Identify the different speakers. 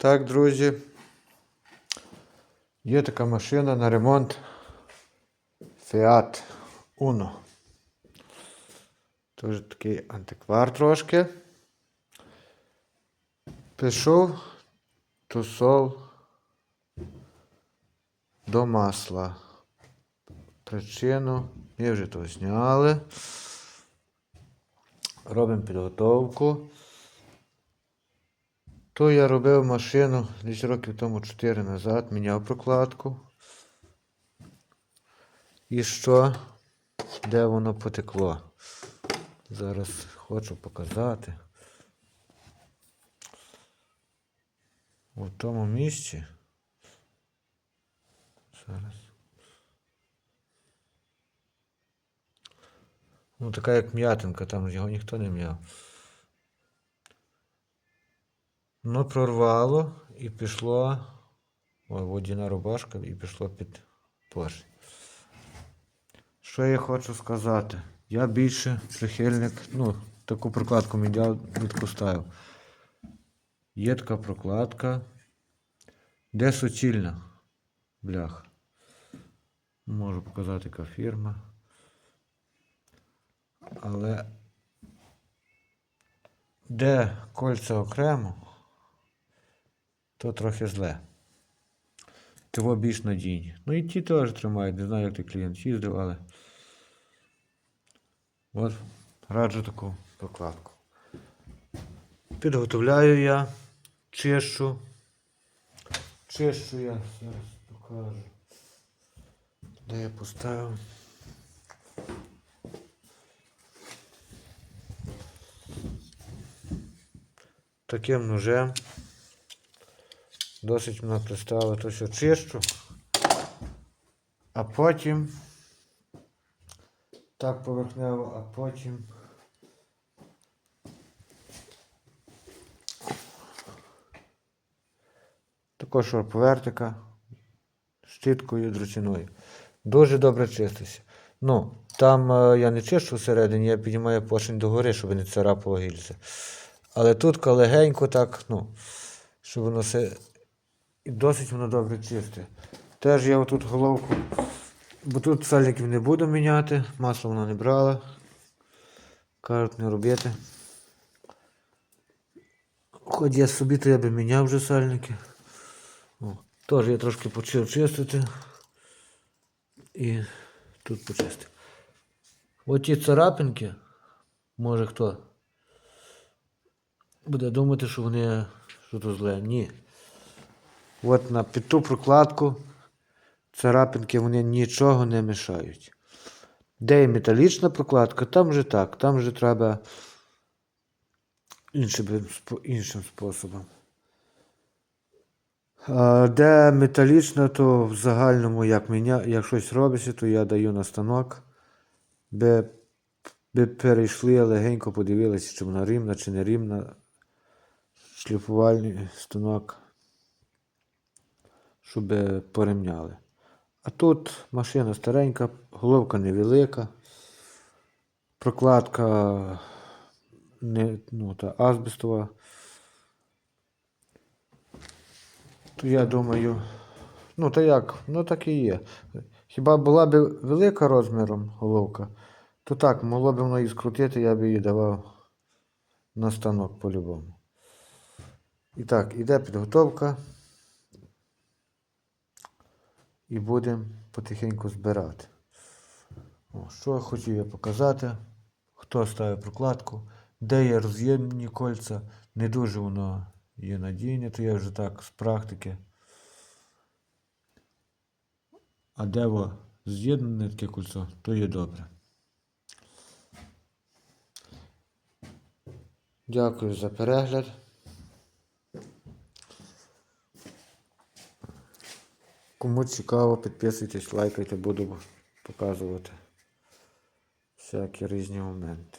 Speaker 1: Так, друзі. Є така машина на ремонт Fiat Uno. Тоже такий антиквар трошки. Пішов тусов до масла. Причину ми вже то зняли. Робимо підготовку. То я робив машину десь років тому 4 назад, міняв прокладку. І що? Де воно потекло? Зараз хочу показати. У тому місці. Зараз. Ну, така як м'ятинка, там його ніхто не м'яв. Ну, прорвало і пішло. О, водяна рубашка і пішло під поршень. Що я хочу сказати? Я більше прихильник, ну, таку прокладку медіатку ставив. Є така прокладка. Де суцільна бляха. Можу показати, яка фірма. Але де кольця окремо, то трохи зле. Того більш надійні. Ну і ті теж тримають, не знаю, як той клієнт їздив, але. От, раджу таку прокладку. Підготовляю я, чищу. Чищу я, зараз покажу. Де я поставив? Таким ножем. Досить то що чищу. А потім так поверхнево, а потім також шуруповертика щіткою дручиною. Дуже добре чиститься. Ну, там е, я не чищу всередині, я піднімаю поршень догори, щоб не царапало гільза. Але тут легенько так, ну, щоб воно все. І досить воно добре чисте. Теж я отут головку, бо тут сальників не буду міняти, масло воно не брало. Кажуть, не робити. Хоч я собі, би міняв вже сальники. О, Теж я трошки почав чистити. І тут почистив. Оті царапинки, може хто буде думати, що вони що то зле. Ні. От на під ту прокладку царапинки вони нічого не мішають. Де є металічна прокладка, там вже так, там вже треба іншим, іншим способом. А, де металічна, то в загальному, як, мене, як щось робиться, то я даю на станок, би, би перейшли легенько, подивилися, чи вона рівна, чи не рівна. Шліфувальний станок, щоб порівняли. А тут машина старенька, головка невелика, прокладка не, ну, та азбестова. То я думаю, ну то як, ну так і є. Хіба була б велика розміром головка, то так, могло б воно її скрутити, я б її давав на станок по-любому. І так, іде підготовка. І будемо потихеньку збирати. О, що хотів я показати, хто ставив прокладку, де є роз'ємні кольця, не дуже воно є надійне, то я вже так з практики. А де во з'єднане таке кольцо, то є добре. Дякую за перегляд. Кому цікаво, підписуйтесь, лайкайте, буду показувати всякі різні моменти.